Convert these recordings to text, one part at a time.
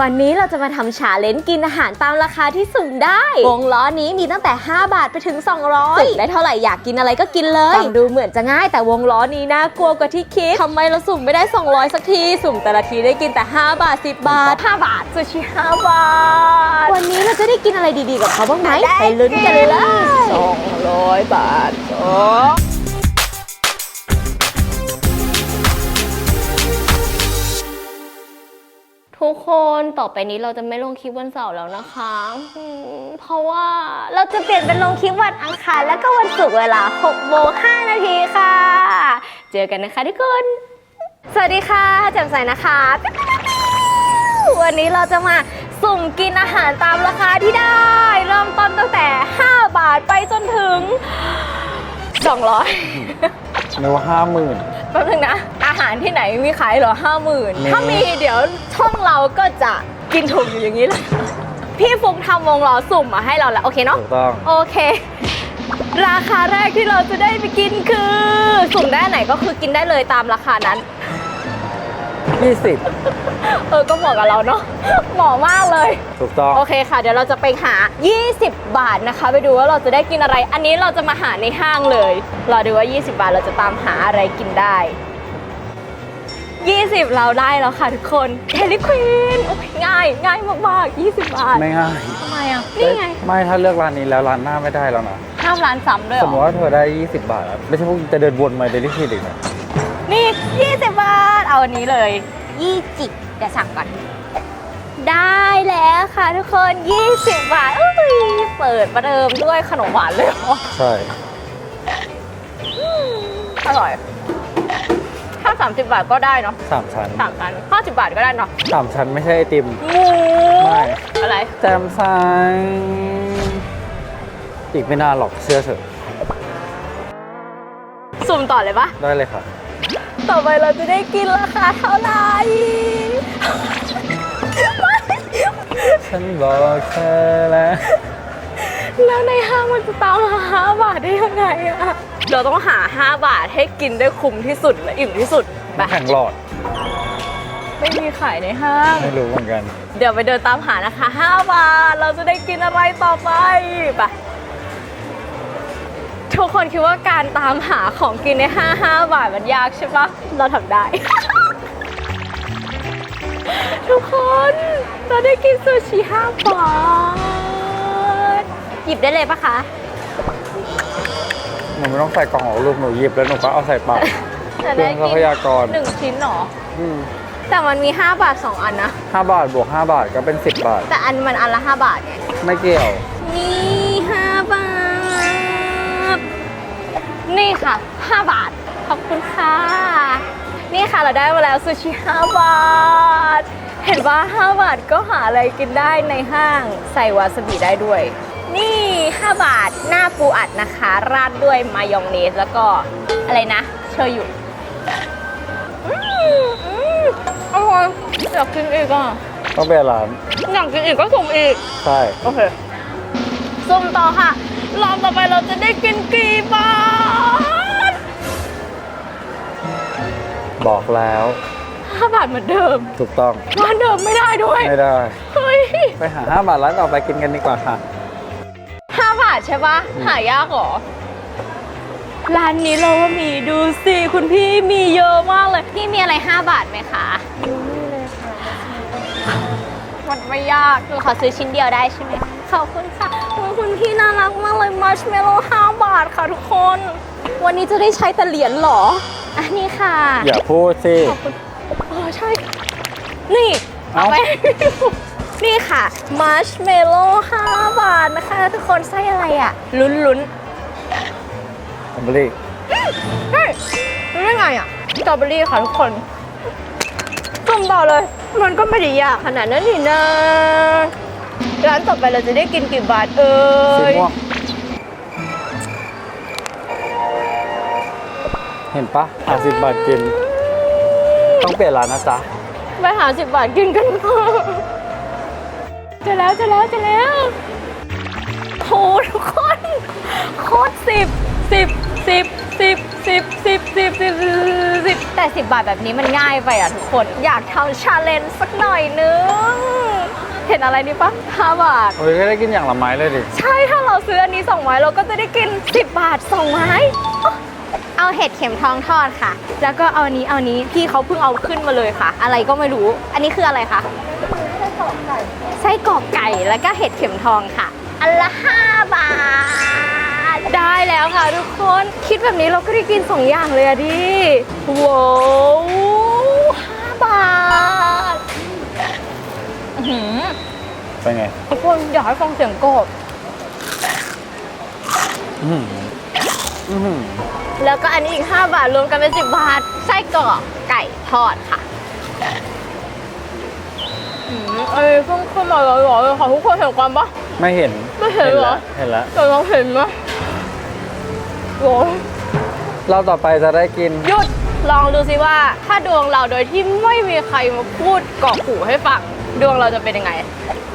วันนี้เราจะมาทำชาเลนจ์กินอาหารตามราคาที่สุ่มได้ วงล้อนี้มีตั้งแต่ 5 บาทไปถึง 200สุ่มได้เท่าไหร่อยากกินอะไรก็กินเลยฟังดูเหมือนจะง่ายแต่วงล้อนี้น่ากลัวกว่าที่คิดทำไมเราสุ่มไม่ได้ 200 สักที สุ่มแต่ละทีได้กินแต่ 5 บาท 10 บาท 5 บาทซูชิ5บาท วันนี้เราจะได้กินอะไรดีๆกับเขาบ้างไหมไปลุ้นกันเลย200 บาทสอ ทุกคนต่อไปนี้เราจะไม่ลงคลิปวันเสาร์แล้วนะคะอืมเพราะว่าเราจะเปลี่ยนเป็นลงคลิปวันอังคารแล้วก็วันศุกร์เวลา6โมง5นาทีค่ะ เจอกันนะคะทุกคน สวัสดีค่ะแจ่มใสนะคะวันนี้เราจะมาสุ่มกินอาหารตามราคาที่ได้ เริ่มต้นตั้งแต่ 5 บาทไปจนถึง 200 นึกว่าห้าหมื่นแป๊บนึงนะอาหารที่ไหนมีขายเหรอห้าหมื่นมีถ้ามีเดี๋ยวช่องเราก็จะกินถูกอยู่อย่างนี้เลยพี่ฟุกทำวงล้อสุ่มมาให้เราแล้ว โอเคเนาะถูกต้อง โอเค ราคาแรกที่เราจะได้ไปกินคือ สุ่มได้ไหนก็คือกินได้เลยตามราคานั้น 20 เออ ก็เหมาะกับเราเนาะเหมาะมากเลย ถูกต้อง โอเคค่ะ เดี๋ยวเราจะไปหา 20 บาทนะคะ ไปดูว่าเราจะได้กินอะไร อันนี้เราจะมาหาในห้างเลย รอดูว่า 20 บาทเราจะตามหาอะไรกินได้ 20 เราได้แล้วค่ะทุกคนเฮลิควีนโอ้ยง่าย ง่ายมากๆ 20 บาทไม่ง่ายทำไมอะ นี่ไง ไม่ถ้าเลือกร้านนี้แล้วร้านหน้าไม่ได้แล้วนะ ห้ามร้านซ้ำด้วยเหสรมมติอว่าเธอได้ 20 บาทอะไม่ใช่พวกจะเดินวนมาเดลิคีอีกนะนี่ 20 บาท เอาอันนี้เลย20เดี๋ยวสั่งก่อน ได้แล้วค่ะทุกคน 20 บาทอุ้ยเปิดประเดิมด้วยขนมหวานเลยเหรอใช่ อร่อยถ้า 30 บาทก็ได้เนาะสามชั้นสามชั้น50 บาทก็ได้เนาะสามชั้นไม่ใช่ไอติม หมูไม่ อะไร แจมซังอีกไม่นานหรอกเชื่อเถอะสุ่มต่อเลยปะได้เลยค่ะ ต่อไปเราจะได้กินราคาเท่าไหร่ ฉันบอกเธอแล้ว แล้วในห้างมันจะตามหา5บาทได้ยังไงอะ เราต้องหา 5 บาทให้กินได้คุ้มที่สุดและอิ่มที่สุดไปแข่งหลอด ไม่มีขายในห้าง ไม่รู้เหมือนกัน เดี๋ยวไปเดินตามหานะคะ 5 บาท เราจะได้กินอะไรต่อไปไปทุกคนคิดว่าการตามหาของกินใน5 5บาทมันยากใช่ปะเราทำได้ ทุกคนเราได้กินซูชิ5บาท หยิบได้เลยปะคะ หนูไม่ต้องใส่กล่องหรอกลูกหนูหยิบแล้วหนูก็เอาใส่ปากจะได้เครื่องทรัพยากรหนึ่งชิ้นเหรอ อืมแต่มันมี 5 บาท 2 อันนะ ห้าบาทบวกห้าบาทก็เป็นสิบบาท แต่อันมันอันละ 5 บาทไงไม่เกี่ยว นี่ 5 บาท นี่ค่ะ 5 บาท ขอบคุณค่ะ นี่ค่ะเราได้มาแล้วซูชิ 5 บาท เห็นว่า 5 บาทก็หาอะไรกินได้ในห้างใส่วาซาบิได้ด้วย นี่ 5 บาทหน้าปูอัดนะคะ ราดด้วยมายองเนสแล้วก็อะไรนะ เชอร์ยุอืมอืมอร่อยอยากกินอีกอะต้องเปลี่ยนร้าน อยากกินอีกก็สุ่มอีก ใช่ โอเคสุ่มต่อค่ะ รอบต่อไปเราจะได้กินกี่บาทบอกแล้ว 5 บาทเหมือนเดิมถูกต้องร้านเดิมไม่ได้ด้วย ไม่ได้ เฮ้ย ไปหา5บาทร้านต่อไปกินกันดีกว่าค่ะ5บาท ใช่ปะหายากเหรอ ร้านนี้เราว่ามีดูสิคุณพี่มีเยอะมากเลย พี่มีอะไร 5 บาทไหมคะมีเลยค่ะมันไม่ยากคือขอซื้อชิ้นเดียวได้ใช่ไหมขอบคุณค่ะโอ้ยคุณพี่น่ารักมากเลยมัชเมลโล่5บาทค่ะทุกคน วันนี้จะได้ใช้แต่เหรียญเหรอ อันนี้ค่ะอย่าพูดสิขอบคุณเออใช่ นี่เอาเอ้าไป นี่ค่ะมัชเมลโล่5บาทนะคะ ทุกคนไส้อะไรอะ ลุ้นลุ้นสตรอเบอรี่ๆเฮ้ยรู้ได้ไงอะสตรอเบอรี่ค่ะทุกคนจุ่มต่อเลย มันก็ไม่ได้ยากขนาดนั้นนี่นะร้านต่อไปเราจะได้กินกี่บาทเอ่สียม่วงเห็นปะห้าสิบบาทกิน ต้องเปลี่ยนร้านนะจ๊ะ ไปหาสิบบาทกินกันค่ะ เจะแล้วเจะแล้วเจะแล้วโหทุกคนโคตรสิบสิบสิบสิบสิบสิบสิบสิบสิบแต่สิบบาทแบบนี้มันง่ายไปอะทุกคนอยากทำชาเลนจ์สักหน่อยนึง เห็นอะไรนี่ปะ5บาท โอ้ยก็ได้กินอย่างละไม้เลยดิ ใช่ถ้าเราซื้ออันนี้2ไม้เราก็จะได้กิน 10 บาท2ไม้อ๊ะเอาเห็ดเข็มทองทอดค่ะ แล้วก็เอาอันนี้เอาอันนี้พี่เขาเพิ่งเอาขึ้นมาเลยค่ะ อะไรก็ไม่รู้ อันนี้คืออะไรคะ ไส้กรอกไก่แล้วก็เห็ดเข็มทองค่ะ อันละ5บาท ได้แล้วค่ะทุกคนคิดแบบนี้เราก็ได้กิน 2 อย่างเลยอะดิว้าว5บาทอื้อหือเป็นไงทุกคนอยากให้ฟังเสียงกรอบอืมอืมแล้วก็อันนี้อีก 5 บาทรวมกันเป็น 10 บาท ไส้กรอกไก่ทอดค่ะ อืมเอ้ยเพิ่งขึ้นมาร้อยๆเลยค่ะทุกคนเห็นความปะ ไม่เห็นไม่เห็นเหรอ เห็นแล้วแต่เราเห็นไหมโอ้ยเราต่อไปจะได้กิน หยุดลองดูซิว่า ถ้าดวงเราโดยที่ไม่มีใครมาพูดกรอกหูให้ฟัง ดวงเราจะเป็นยังไง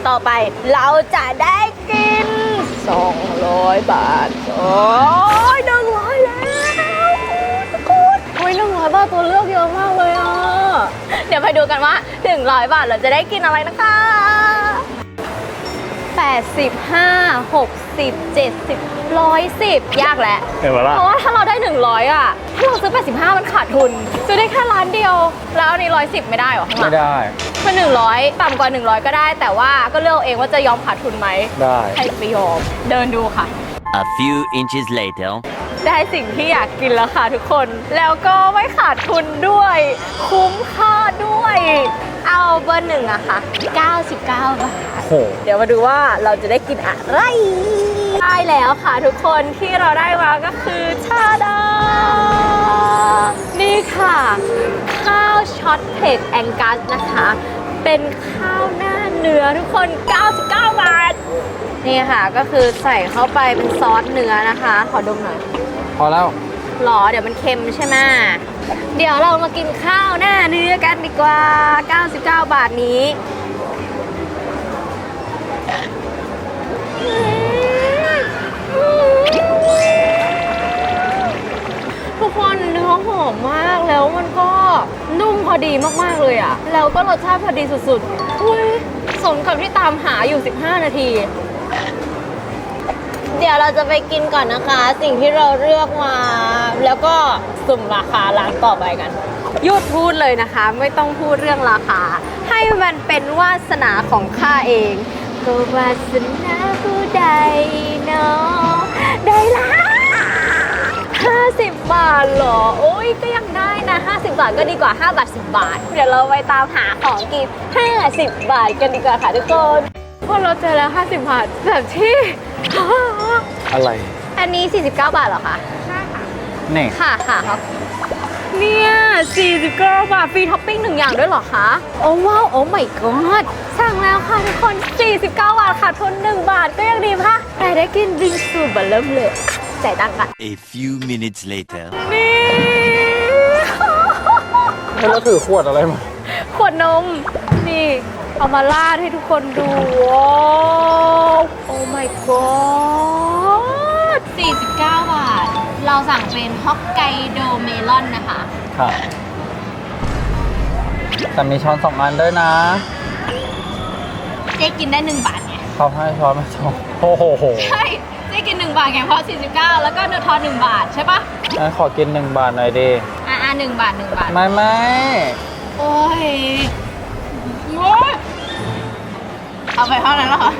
ต่อไปเราจะได้กิน 200 บาท โอ้ยหนึ่งร้อยแล้วทุกคนโอ้ยหนึ่งร้อยบาทตัวเลือกเยอะมากเลยอะ เดี๋ยวไปดูกันว่า ถึงร้อยบาทเราจะได้กินอะไรนะคะ 85 60 70 110 ยากแหละ เห็นปะล่ะ เพราะว่าถ้าเราได้ 100 อะ ถ้าเราซื้อ 85 มันขาดทุน ซื้อได้แค่ร้านเดียว แล้วอันนี้ 110 ไม่ได้เหรอข้างหลัไม่งได้ มัน100 ต่ำกว่า 100 ก็ได้ แต่ว่าก็เลือกเอาเองว่าจะยอมขาดทุนไหมได้ ใครจะไปยอม เดินดูค่ะ A few inches later. ได้สิ่งที่อยากกินแล้วค่ะทุกคน แล้วก็ไม่ขาดทุนด้วย คุ้มค่าด้วยเอาเบอร์หนึ่งอะค่ะ 99 บาท โอ้โห เดี๋ยวมาดูว่าเราจะได้กินอะไร ได้แล้วค่ะทุกคนที่เราได้มาก็คือชาดา นี่ค่ะ ข้าวช็อตเผ็ดแองกัสนะคะ เป็นข้าวหน้าเนื้อทุกคน 99 บาท นี่ค่ะก็คือใส่เข้าไปเป็นซอสเนื้อนะคะ ขอดมหน่อย พอแล้ว หรอเดี๋ยวมันเค็มใช่ไหม เดี๋ยวเรามากินข้าวหน้าเนื้อกันดีกว่า 99 บาทนี้ทุกคนเนื้อหอมมากแล้วมันก็นุ่มพอดีมากๆเลยอะ่ะ แล้วก็รสชาติพอดีสุดๆอุ้ยสมกับที่ตามหาอยู่ 15 นาที เดี๋ยวเราจะไปกินก่อนนะคะ สิ่งที่เราเลือกมา แล้วก็ สุ่มราคาร้านต่อไปกัน หยุดพูดเลยนะคะ ไม่ต้องพูดเรื่องราคา ให้มันเป็นวาสนาของข้าเอง ก็วาสนาผู้ใดเนาะได้ละ50 บาทเหรอ โอ้ยก็ยังได้นะ 50 บาทก็ดีกว่า 5 บาท 10 บาท เดี๋ยวเราไปตามหาของกิน 50 บาทกันดีกว่าค่ะทุกคนพวกเราเจอแล้ว 50 บาทแบบที่ อะไร อันนี้ 49 บาทเหรอคะ นี่ ค่ะค่ะครับ เนี่ย 49 บาทฟรีท็อปปิ้งหนึ่งอย่างด้วยเหรอคะ โอ้ว้าวโอ้ my god สั่งแล้วค่ะทุกคน 49 บาทค่ะทุน1 บาทก็ยังดีค่ะแต่ได้กินบิงซูบัลเริ่มเลยจ่ายตังค์กัน A few minutes later. นี่ให้เราถือขวดอะไรมา ขวดนม นี่ เอามาลาดให้ทุกคนดูว้าวโอ้ my god เราสั่งเป็นฮอกไกโดเมลอนนะคะค่ะแต่มีช้อนสองอันด้วยนะ เจ๊กินได้1บาทไงเขาให้ช้อนมาสองโอ้โหใช่เจ๊กิน1บาทไงเพราะ49 แล้วก็เนื้อทอน1บาทใช่ปะงั้นขอกินหนึ่งบาทหน่อยดิอ่าอ่าหนึ่งบาทหนึ่งบาทไม่ไม่โอ้ยโอ้ยเอาไปเท่านั้นแล้วค่ะ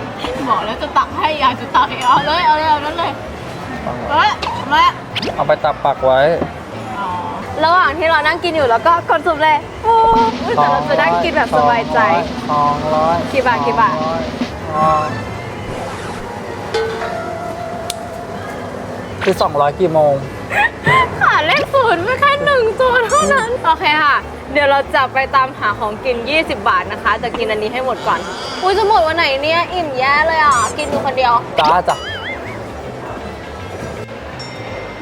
บอกแล้วจะตักให้อยากจะตักอีกเอาเลยเอาเลยเอานั้นเลยเฮ้ย มาเอาไปตับปักไว้ ระหว่างที่เรานั่งกินอยู่แล้วก็กดสุ่มเลยโอ้ยแต่เราจะได้กินแบบสบายใจสองร้อยกี่บาทกี่บาทสองร้อยอ๋อคือสองร้อยกี่โมงขาดเลขศูนย์ไม่แค่หนึ่งตัวเท่านั้น โอเคค่ะ เดี๋ยวเราจะไปตามหาของกิน 20 บาทนะคะ จะกินอันนี้ให้หมดก่อน อุ้ยจะหมดวันไหนเนี่ย อิ่มแย่เลยอะ กินอยู่คนเดียวจ้าจ้ะ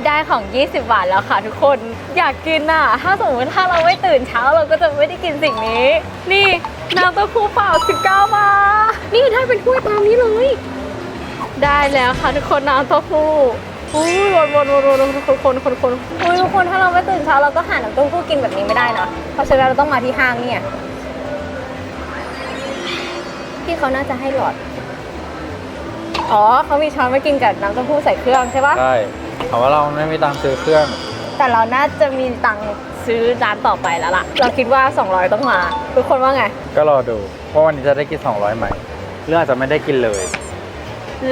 ได้ของ 20 บาทแล้วค่ะทุกคน อยากกินอะ ถ้าสมมติถ้าเราไม่ตื่นเช้าเราก็จะไม่ได้กินสิ่งนี้ นี่น้ำเต้าหู้เปล่า 19 บาท นี่ได้เป็นถ้วยตามนี้เลย ได้แล้วค่ะทุกคนน้ำเต้าหู้อุ้ยวนวนวนวนวนคนคนคนคนอุ้ยทุกคนถ้าเราไม่ตื่นเช้าเราก็หาน้ำเต้าหู้กินแบบนี้ไม่ได้นะเพราะฉะนั้นเราต้องมาที่ห้างเนี่ย พี่เขาน่าจะให้หลอด อ๋อเขามีช้อนมากินกับน้ำเต้าหู้ใส่เครื่องใช่ปะ ใช่ แต่ว่าเราไม่มีตังค์ซื้อเครื่อง แต่เราน่าจะมีตังค์ซื้อร้านต่อไปแล้วล่ะ เราคิดว่า 200 ต้องมา ทุกคนว่าไง ก็รอดูว่าวันนี้จะได้กิน 200ไหมเรื่องอาจจะไม่ได้กินเลย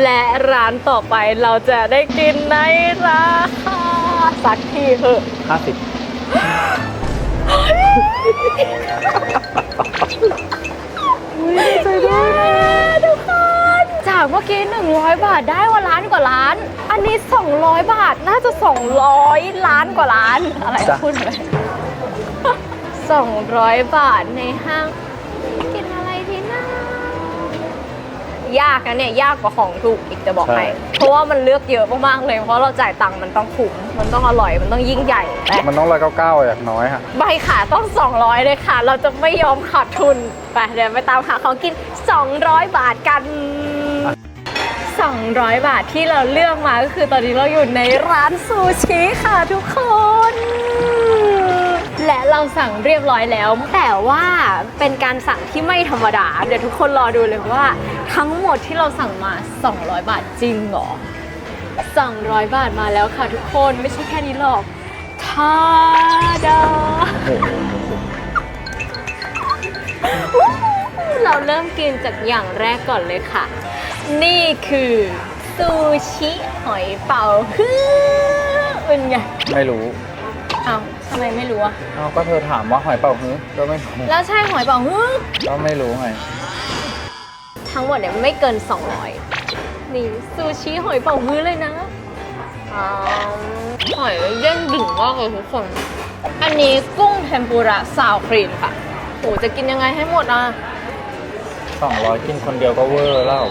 และร้านต่อไปเราจะได้กินในราคาสักทีเถอะ50ใจด้วยทุกคนจากเมื่อกี้ 100 บาทได้ว่าล้านกว่าล้านอั นนี้ 200 บาท น่าจะ 200 ล้านกว่าล้าน อะไรจ้ะ พูดเลย 200 บาทในห้าง กินอะไรดีนะยากนะเนี่ยยากกว่าของถูกอีกจะบอกให้ เพราะว่ามันเลือกเยอะมากๆเลย เพราะเราจ่ายตังค์มันต้องคุ้มมันต้องอร่อย มันต้องยิ่งใหญ่และ มันต้องร้อยเก้าเก้าอย่างน้อยฮะ ใบขาต้อง 200 เลยค่ะ เราจะไม่ยอมขาดทุน ไปเดี๋ยวไปตามหาของกิน 200 บาทกัน 200 บาทที่เราเลือกมาก็คือตอนนี้เราอยู่ในร้านซูชิค่ะทุกคน และเราสั่งเรียบร้อยแล้ว แต่ว่าเป็นการสั่งที่ไม่ธรรมดา เดี๋ยวทุกคนรอดูเลยว่า ทั้งหมดที่เราสั่งมา 200 บาทจริงเหรอ 200 บาทมาแล้วค่ะทุกคนไม่ใช่แค่นี้หรอกทาดาเราเริ่มกินจากอย่างแรกก่อนเลยค่ะ นี่คือซูชิหอยเป๋าฮือเป็นไงไม่รู้เอาทำไมไม่รู้อะเอาก็เธอถามว่าหอยเป่าฮื้อก็ไม่รู้แล้วใช่หอยเป๋าฮือก็ไม่รู้ไงทั้งหมดเนี่ยไม่เกิน 200 นี่ซูชิหอยเป๋าฮื้อเลยนะอ๋อหอยเด้งดึงมากเลยทุกคน อันนี้กุ้งเทมปุระซาวครีมค่ะโหจะกินยังไงให้หมดอะ200 กินคนเดียวก็เวอร์แล้ว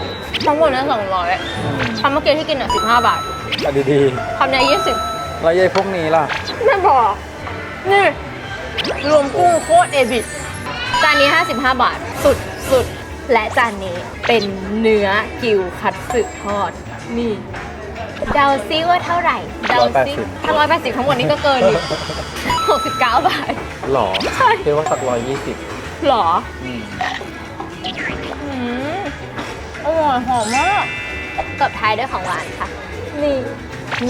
ทั้งหมดนะ200อืมคำเมื่อกี้ที่กินอะ15บาทอะดีคำนี้ยี่สิบๆแล้วยายพวกนี้ล่ะ ไม่บอก นี่ รวมกุ้งโคตรเอบิจานนี้ 55 บาท สุดสุดและจานนี้เป็นเนื้อกิวคัตสึทอด นี่ เดาซิว่าเท่าไหร่ เดาซิ180 ถ้า180ทั้งหมดนี้ก็เกินอีก69บาท หรอใช่ เรียกว่าสักร้อยยี่สิบหรอ อืมอืมอ ร่อยหอมมากตบท้ายด้วยของหวานค่ะ นี่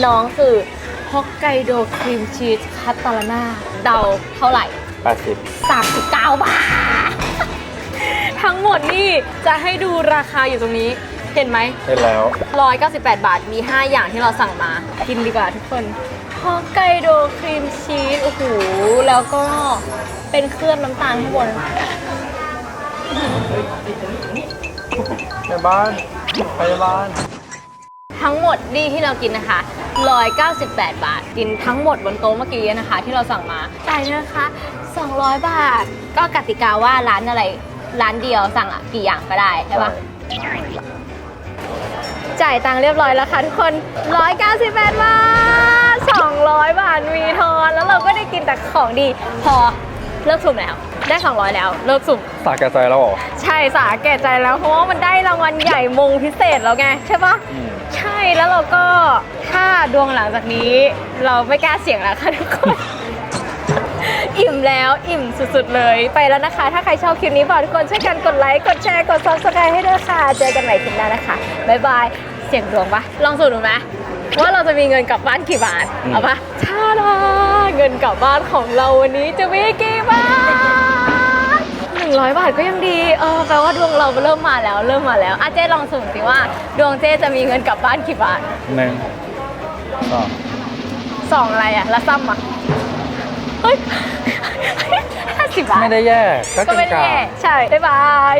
น้องคือฮอกไกโดครีมชีสคัตตาลาน่าเดาเท่าไหร่ 80 39 บาท ทั้งหมดนี่จะให้ดูราคาอยู่ตรงนี้ เห็นไหม ได้แล้ว 198 บาทมี 5 อย่างที่เราสั่งมา กินดีกว่าทุกคนฮอกไกโดครีมชีส โอ้โห แล้วก็เป็นเคลือบน้ำตาลข้างบน ไปบ้านไปบ้านทั้งหมดนี่ที่เรากินนะคะ 198 บาท กินทั้งหมดบนโต๊ะเมื่อกี้นะคะ ที่เราสั่งมาจ่ายนะคะ 200 บาท ก็กติกาว่าร้านอะไร ร้านเดียวสั่งอะกี่อย่างก็ได้ใช่ปะจ่ายตังค์เรียบร้อยแล้วค่ะทุกคน 198 บาท 200 บาทมีทอน แล้วเราก็ได้กินแต่ของดี พอเลิกสุ่มแล้ว ได้ 200 แล้ว เลิกสุ่มสาแก่ใจแล้วเหรอ ใช่สาแก่ใจแล้วเพราะว่ามันได้รางวัลใหญ่มงพิเศษแล้วไงใช่ปะอืม ใช่แล้วเราก็ถ้าดวงหลังจากนี้ เราไม่กล้าเสี่ยงแล้วค่ะทุกคน อิ่มแล้วอิ่มสุดๆเลย ไปแล้วนะคะ ถ้าใครชอบคลิปนี้ฝากทุกคนช่วยกันกดไลค์กดแชร์กด subscribe ให้ด้วยค่ะเจอกันใหม่คลิปหน้านะคะบ๊ายบายเสี่ยงดวงปะลองสูตรดูไหมว่าเราจะมีเงินกลับบ้านกี่บาทเอาปะถ้าดาเงินกลับบ้านของเราวันนี้จะมีกี่บาท หนึ่งร้อยบาทก็ยังดี เออแปลว่าดวงเราเริ่มมาแล้ว เริ่มมาแล้วอะเจ๊ลองสุ่มสิว่า ดวงเจ๊จะมีเงินกลับบ้านกี่บาทหนึ่งสองสองอะไรอะแล้วซ้ำอะเฮ้ยห้าสิบบาทไม่ได้แย่ก็ก็กินไม่ได้กาแย่ใช่บ๊ายบาย